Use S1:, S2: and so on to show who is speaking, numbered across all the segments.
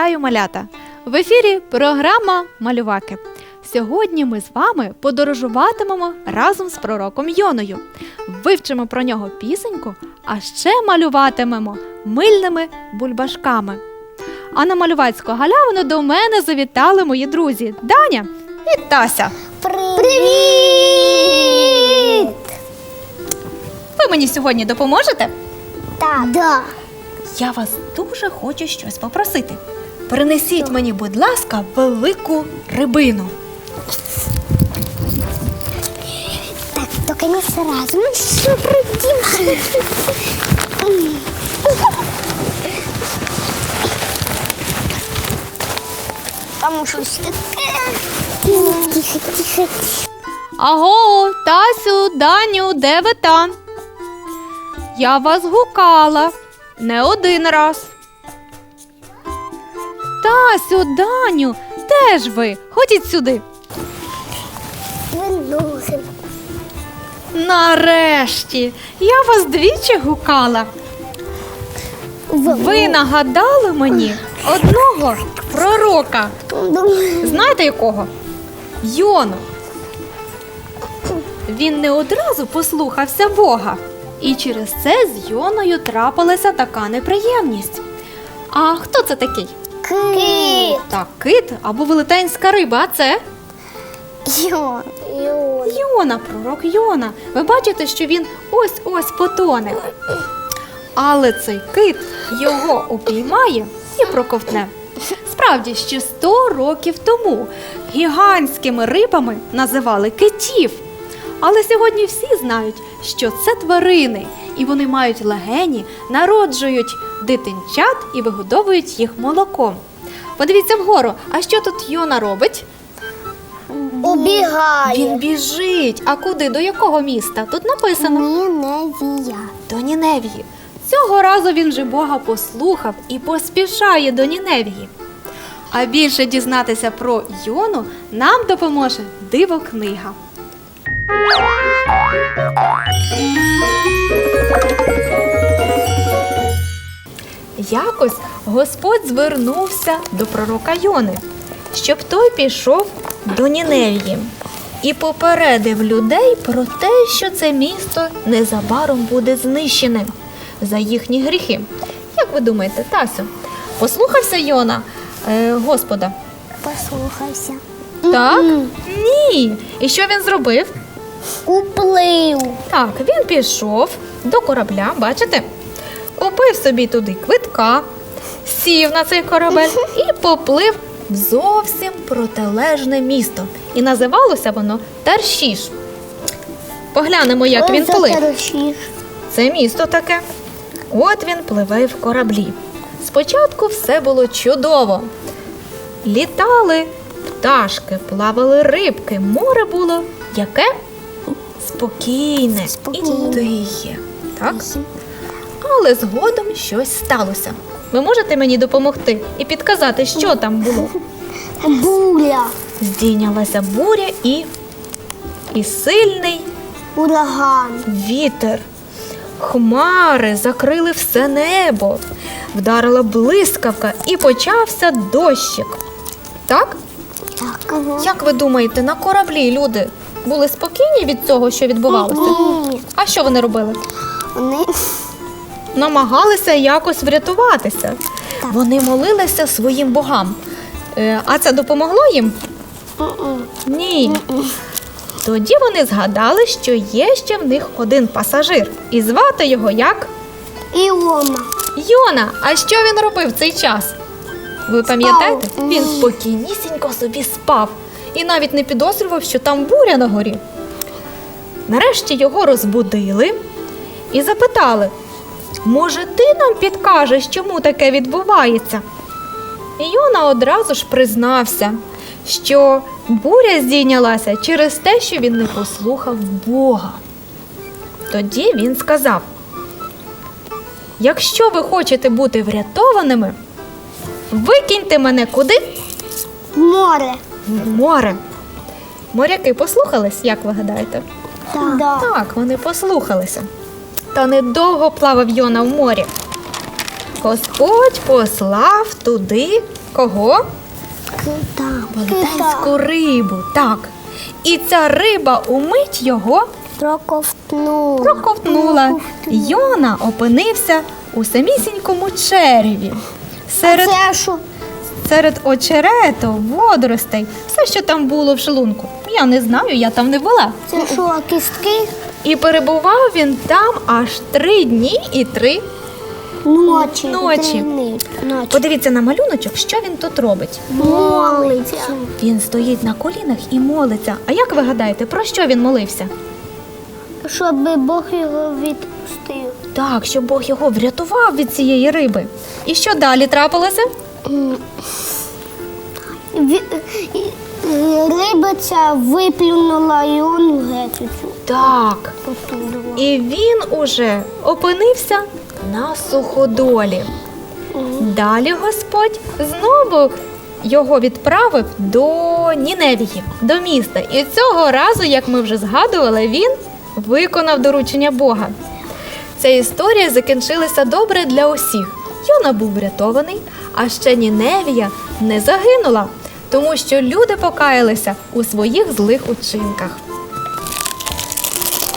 S1: Вітаю малята! В ефірі програма Малюваки. Сьогодні ми з вами подорожуватимемо разом з пророком Йоною. Вивчимо про нього пісеньку, а ще малюватимемо мильними бульбашками. А на малювацьку галявину до мене завітали мої друзі Даня і Тася.
S2: Привіт!
S1: Ви мені сьогодні допоможете?
S2: Так. Да.
S1: Я вас дуже хочу щось попросити. Принесіть мені, будь ласка, велику рибину.
S2: Так, только не сразу. Мы все пройдем. Там щось таке. Тихо, тихо, тихо.
S1: Аго, Тасю, Даню, де ви там? Я вас гукала не один раз. Тасю, Даню, де ж ви? Ходіть сюди.
S2: Він.
S1: Нарешті, я вас двічі гукала. Ви нагадали мені одного пророка. Знаєте якого? Йону. Він не одразу послухався Бога. І через це з Йоною трапилася така неприємність. А хто це такий?
S2: Кит.
S1: Так, кит або велетенська риба, а це
S2: Йон. Йон.
S1: Йона, пророк Йона. Ви бачите, що він ось-ось потоне. Але цей кит його упіймає і проковтне. Справді, ще 100 років тому гігантськими рибами називали китів. Але сьогодні всі знають, що це тварини, і вони мають легені, народжують дитинчат і вигодовують їх молоком. Подивіться вгору, а що тут Йона робить?
S2: Убігає.
S1: Він біжить. А куди? До якого міста? Тут написано
S2: Ніневія.
S1: до Ніневії. Цього разу він же Бога послухав і поспішає до Ніневії. А більше дізнатися про Йону нам допоможе диво книга. Якось Господь звернувся до пророка Йони, щоб той пішов до Ніневії і попередив людей про те, що це місто незабаром буде знищене за їхні гріхи. Як ви думаєте, Тасю, послухався Йона е, Господа?
S2: Послухайся.
S1: Так? Ні. І що він зробив?
S2: Уплив.
S1: Так, він пішов до корабля, бачите? Купив собі туди квитка, сів на цей корабель і поплив в зовсім протилежне місто. І називалося воно Таршіш. Поглянемо, як він плив. Це місто таке. От він пливе в кораблі. Спочатку все було чудово. Літали пташки, плавали рибки, море було яке? Спокійне,
S2: Спокійне.
S1: і тихе. Так? Але згодом щось сталося. Ви можете мені допомогти і підказати, що там було?
S2: Буля.
S1: Здійнялася буря і, і сильний
S2: Ураган.
S1: вітер. Хмари закрили все небо, вдарила блискавка і почався дощик. Так?
S2: Так.
S1: Як ви думаєте, на кораблі люди були спокійні від цього, що відбувалося?
S2: Ні.
S1: А що вони робили?
S2: Вони
S1: Намагалися якось врятуватися. Вони молилися своїм богам. Е, А це допомогло їм? Ні. Тоді вони згадали, що є ще в них один пасажир, і звати його як
S2: Іона.
S1: Йона. А що він робив в цей час? Ви пам'ятаєте? Він
S2: Ні.
S1: спокійнісінько собі спав і навіть не підозрював, що там буря на горі. Нарешті його розбудили і запитали: Може, ти нам підкажеш, чому таке відбувається? І Йона одразу ж признався, що буря здійнялася через те, що він не послухав Бога. Тоді він сказав: Якщо ви хочете бути врятованими, викиньте мене куди?
S2: Море.
S1: В море. Моряки послухались, як ви гадаєте?
S2: Так.
S1: Так, вони послухалися. Та недовго плавав Йона в морі. Господь послав туди кого?
S2: Кита.
S1: Велетенську рибу. Так. І ця риба умить його
S2: Проковтнула.
S1: проковтнула. Йона опинився у самісінькому череві. Серед,
S2: Це що?
S1: серед очерету, водоростей, все, що там було в шлунку. Я не знаю, я там не була.
S2: Це що, кістки?
S1: І перебував він там аж три дні і три.
S2: Ночі.
S1: Ночі.
S2: Ночі.
S1: Подивіться на малюночок, що він тут робить.
S2: Молиться.
S1: Він стоїть на колінах і молиться. А як ви гадаєте, про що він молився?
S2: Щоб Бог його відпустив.
S1: Так, щоб Бог його врятував від цієї риби. І що далі трапилося?
S2: Ві- і- е, Риба ця виплюнула йону геть цю
S1: Так. І він уже опинився на суходолі. Далі Господь знову його відправив до Ніневії, до міста. І цього разу, як ми вже згадували, він виконав доручення Бога. Ця історія закінчилася добре для усіх. Йона був врятований, а ще Ніневія не загинула, тому що люди покаялися у своїх злих учинках.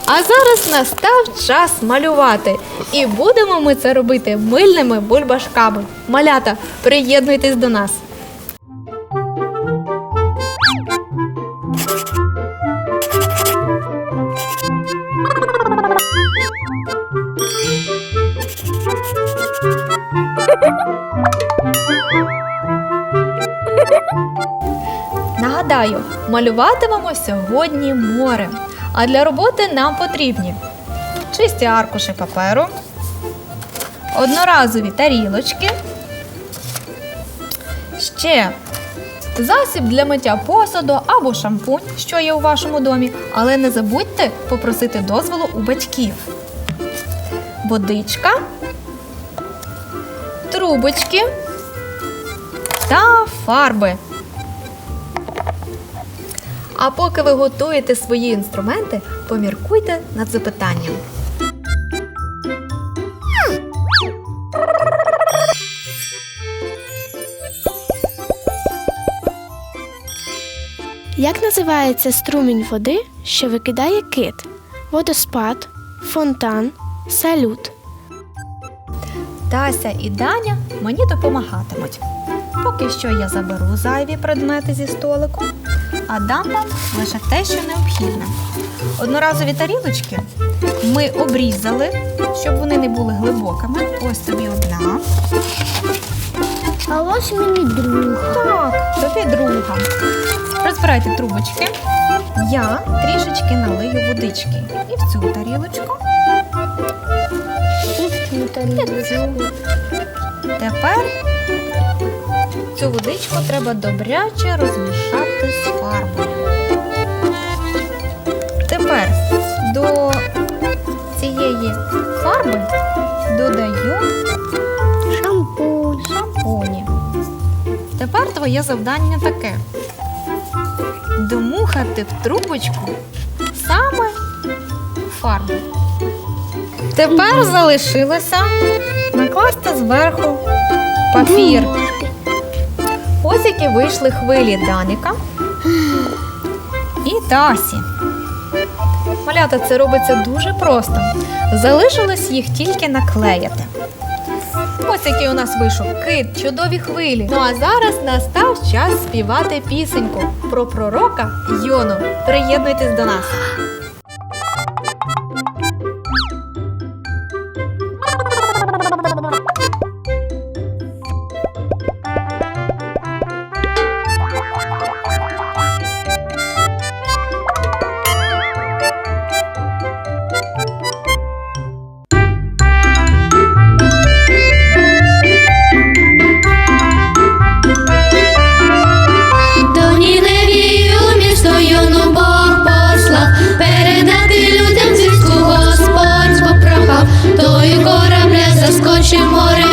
S1: А зараз настав час малювати. І будемо ми це робити мильними бульбашками. Малята, приєднуйтесь до нас. Нагадаю, малюватимемо сьогодні море. А для роботи нам потрібні чисті аркуші паперу, одноразові тарілочки, ще засіб для миття посуду або шампунь, що є у вашому домі. Але не забудьте попросити дозволу у батьків. Водичка, трубочки та фарби. А поки ви готуєте свої інструменти, поміркуйте над запитанням.
S3: Як називається струмінь води, що викидає кит? Водоспад, фонтан, салют.
S1: Тася і Даня мені допомагатимуть. Поки що я заберу зайві предмети зі столику, а дам вам лише те, що необхідне. Одноразові тарілочки ми обрізали, щоб вони не були глибокими. Ось тобі одна.
S2: А ось мені друга.
S1: Так, тобі друга. Розбирайте трубочки. Я трішечки налию водички. І в цю тарілочку.
S2: І в цю тарілку.
S1: Тепер цю водичку треба добряче розмішати з фарбою. Тепер до цієї фарби додаю
S2: Шампунь.
S1: шампуні. Тепер твоє завдання таке: домухати в трубочку саме фарбу. Тепер залишилося накласти зверху папір. Ось які вийшли хвилі Даника і Тасі. Малята, це робиться дуже просто. Залишилось їх тільки наклеяти. Ось який у нас вийшов кит, чудові хвилі. Ну а зараз настав час співати пісеньку про пророка Йону. Приєднуйтесь до нас. заскочив море.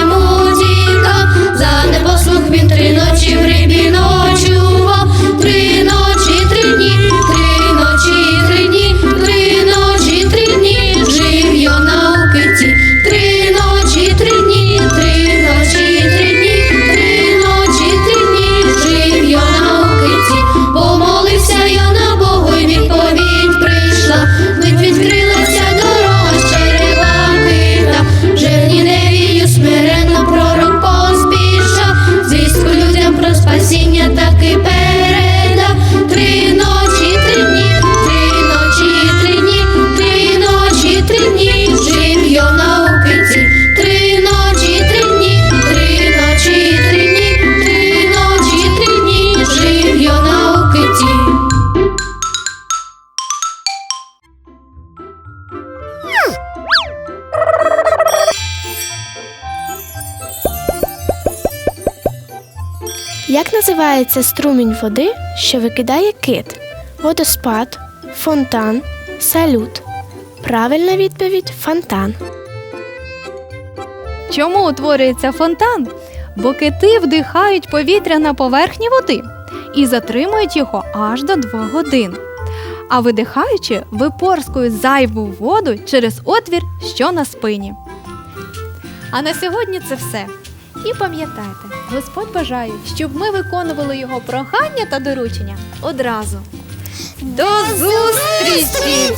S3: Називається струмінь води, що викидає кит? Водоспад, фонтан, салют. Правильна відповідь фонтан.
S1: Чому утворюється фонтан? Бо кити вдихають повітря на поверхні води і затримують його аж до 2 годин. А видихаючи, випорскують зайву воду через отвір, що на спині. А на сьогодні це все. І пам'ятайте, Господь бажає, щоб ми виконували його прохання та доручення одразу. До
S2: зустрічі!